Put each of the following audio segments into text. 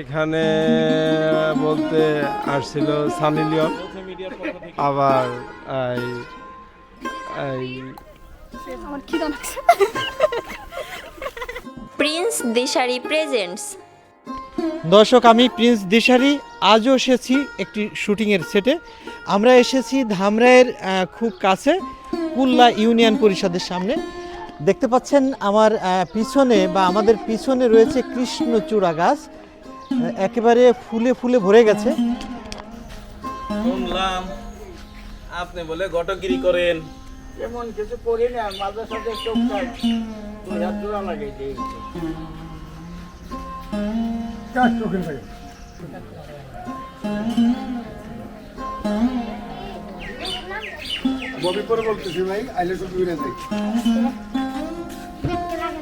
এখানে বলতে আসছিল সানি লিওন আবার এই এই আমার খিদা লাগছে। Prince Dishari presents. দর্শক আমি প্রিন্স দিশারি আজও এসেছি একটি শুটিংয়ের সেটে। আমরা এসেছি ধামরাইয়ের আহ, খুব কাছে কুল্লা ইউনিয়ন পরিষদের সামনে। দেখতে পাচ্ছেন আমার পিছনে বা আমাদের পিছনে রয়েছে কৃষ্ণচূড়া গাছ। একেবারে ফুলে ফুলে ভরে গেছে। শুনলাম আপনি বলে ঘটগিরি করেন। এমন কিছু করি না মাঝে সাথে টুকটাক দুই হাত জোড়া লাগে। দিই ববি পরে বলতেছি ভাই আইলে তো দূরে যাই।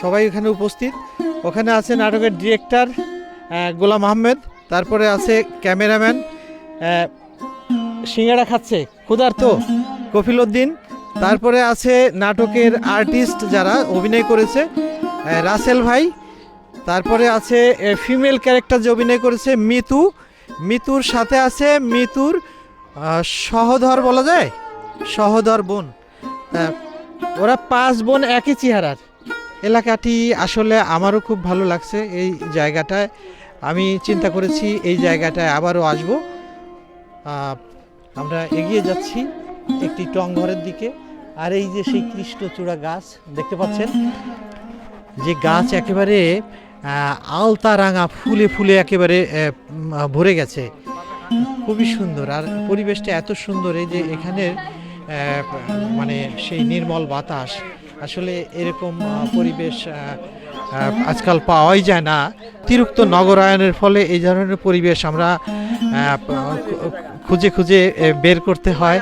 সবাই এখানে উপস্থিত। ওখানে আছে নাটকের ডিরেক্টর গোলাম আহমেদ। তারপরে আছে ক্যামেরাম্যান সিঙ্গারা খাচ্ছে, ক্ষুধার্ত, কফিল উদ্দিন। তারপরে আছে নাটকের আর্টিস্ট যারা, অভিনয় করেছে রাসেল ভাই। তারপরে আছে ফিমেল ক্যারেক্টার যে অভিনয় করেছে, মিতু। মিতুর সাথে আছে মিতুর সহধর বলা যায়? সহধর বোন। ওরা পাঁচ বোন একই চেহারার। এলাকাটি আসলে আমারও খুব ভালো লাগছে এই জায়গাটায়। আমি চিন্তা করেছি এই জায়গাটায় আবারও আসব। আমরা এগিয়ে যাচ্ছি একটি টং ঘরের দিকে। আর এই যে সেই কৃষ্ণচূড়া গাছ, দেখতে পাচ্ছেন? যে গাছ একেবারে আলতা রাঙা, ফুলে ফুলে একেবারে ভরে গেছে। খুবই সুন্দর। আর পরিবেশটা এত সুন্দর, এই যে এখানের মানে সেই নির্মল বাতাস। আসলে এরকম পরিবেশ আজকাল পাওয়াই যায় না। অতিরিক্ত নগরায়নের ফলে এই ধরনের পরিবেশ আমরা খুঁজে খুঁজে বের করতে হয়।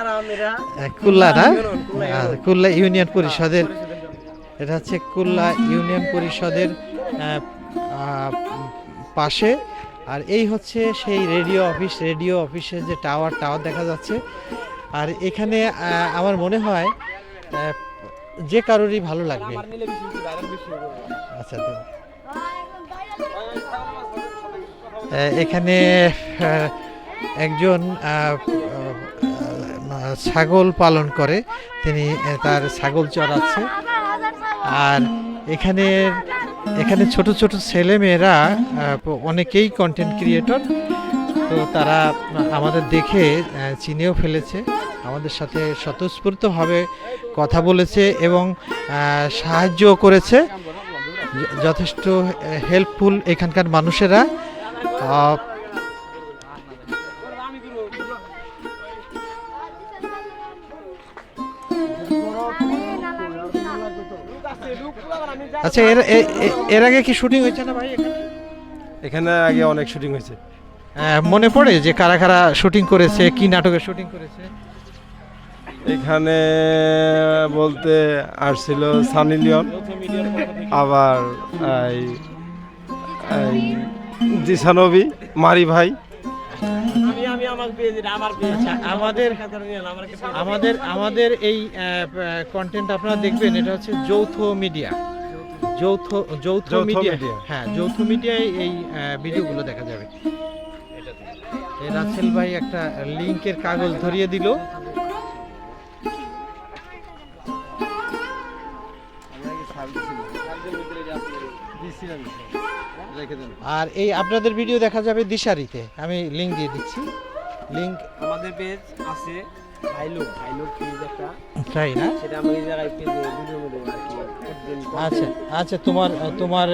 কুল্লা না? কুল্লা ইউনিয়ন পরিষদের, এটা হচ্ছে কুল্লা ইউনিয়ন পরিষদের পাশে। আর এই হচ্ছে সেই রেডিও অফিস, রেডিও অফিসের যে টাওয়ার টাওয়ার দেখা যাচ্ছে। আর এখানে আমার মনে হয় যে কারোরই ভালো লাগবে। আচ্ছা এখানে একজন ছাগল পালন করে। তিনি তার ছাগল চড়াচ্ছে। আর এখানে এখানে ছোট ছোট ছেলে মেয়েরা অনেকেই কন্টেন্ট ক্রিয়েটর তো তারা আমাদের দেখে চিনেও ফেলেছে। আমাদের সাথে স্বতঃস্ফূর্তভাবে কথা বলেছে এবং আহ, সাহায্যও করেছে। যথেষ্ট হেল্পফুল এখানকার মানুষেরা। আচ্ছা এর এর আগে কি শুটিং হয়েছে না ভাই? এখানে আগে অনেক শুটিং হয়েছে। মনে পড়ে যে কারা কারা শুটিং করেছে কি নাটকের শুটিং করেছে? এখানে বলতে আসছিল সানি লিওন আবার এই এই জিসানবি মারি ভাই। আমাদের আমাদের আমাদের এই কন্টেন্ট আপনারা দেখবেন এটা হচ্ছে যৌথ মিডিয়া। যৌথ যৌথ মিডিয়া। হ্যাঁ যৌথ মিডিয়ায় এই ভিডিওগুলো দেখা যাবে। রাসেল ভাই একটা লিঙ্কের কাগজ ধরিয়ে দিল। আর এই আপনাদের ভিডিও দেখা যাবে দিশারিতে। আমি লিঙ্ক দিয়ে দিচ্ছি। লিঙ্ক আমাদের পেজ আছে পেজ একটা। তাই না? সেটা আমি এই জায়গায় পেজে ভিডিও মধ্যে কি একদিন আচ্ছা আচ্ছা তোমার তোমার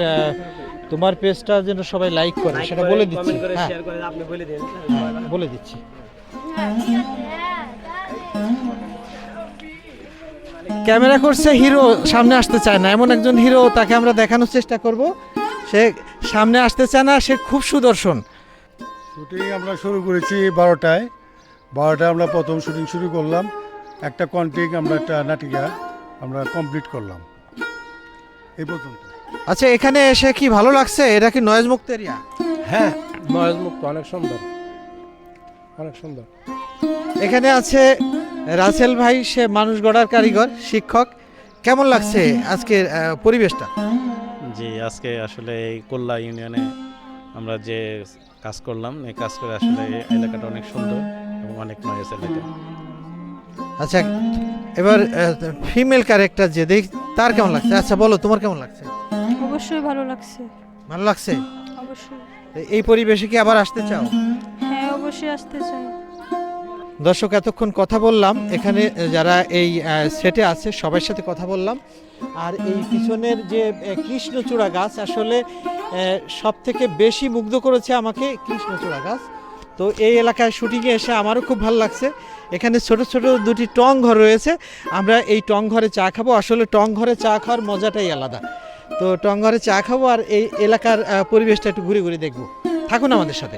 তোমার পেজটা যেন সবাই লাইক করে সেটা বলে দিচ্ছি। হ্যাঁ। শেয়ার করে আপনি বলে দেন। হ্যাঁ, বলে দিচ্ছি। ক্যামেরা করছে হিরো সামনে আসতে চায় না। এমন একজন হিরো তাকে আমরা দেখানোর চেষ্টা করব। সে সামনে আসতে চায় না সে খুব সুদর্শন। শুটিং আমরা শুরু করেছি বারোটায়। বারোটায় আমরা প্রথম শুটিং শুরু করলাম। একটা কন্টিক আমরা একটা নাটিকা আমরা কমপ্লিট করলাম। এই পর্যন্ত আচ্ছা এখানে এসে কি ভালো লাগছে? এটা কি নয়েজ মুক্ত এরিয়া হ্যাঁ নয়েজ মুক্ত অনেক সুন্দর। অনেক সুন্দর। এখানে আছে রাসেল ভাই সে মানুষ গড়ার কারিগর শিক্ষক। কেমন লাগছে আজকের পরিবেশটা? জি আজকে আসলে এই কোল্লা ইউনিয়নে আমরা যে কাজ করলাম এই কাজ করে আসলে এলাকাটা অনেক সুন্দর এবং অনেক নয়েস এলাকা আচ্ছা এবার ফিমেল ক্যারেক্টার যে দেখ তার কেমন লাগছে? আচ্ছা বলো তোমার কেমন লাগছে? অবশ্যই ভালো লাগছে। ভালো লাগছে? অবশ্যই। এই পরিবেশে কি আবার আসতে চাও? হ্যাঁ অবশ্যই আসতে চাই। দর্শক এতক্ষণ কথা বললাম। এখানে যারা এই সেটে আছে সবার সাথে কথা বললাম। আর এই পিছনের যে কৃষ্ণচূড়া গাছ আসলে সব থেকে বেশি মুগ্ধ করেছে আমাকে কৃষ্ণচূড়া গাছ। তো এই এলাকায় শুটিংয়ে এসে আমারও খুব ভালো লাগছে। এখানে ছোট ছোট দুটি টং ঘর রয়েছে। আমরা এই টং ঘরে চা খাব। আসলে টং ঘরে চা খাওয়ার মজাটাই আলাদা। তো টংঘরে চা খাব আর এই এলাকার পরিবেশটা একটু ঘুরে ঘুরে দেখব। থাকুন আমাদের সাথে।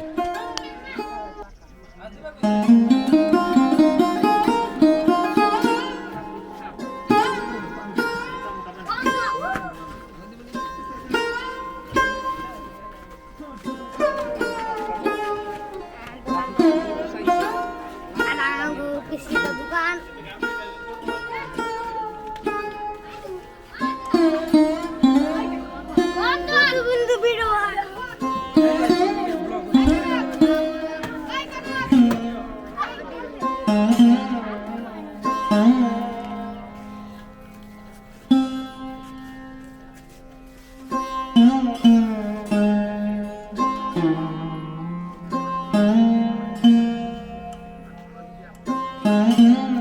Mm-hmm.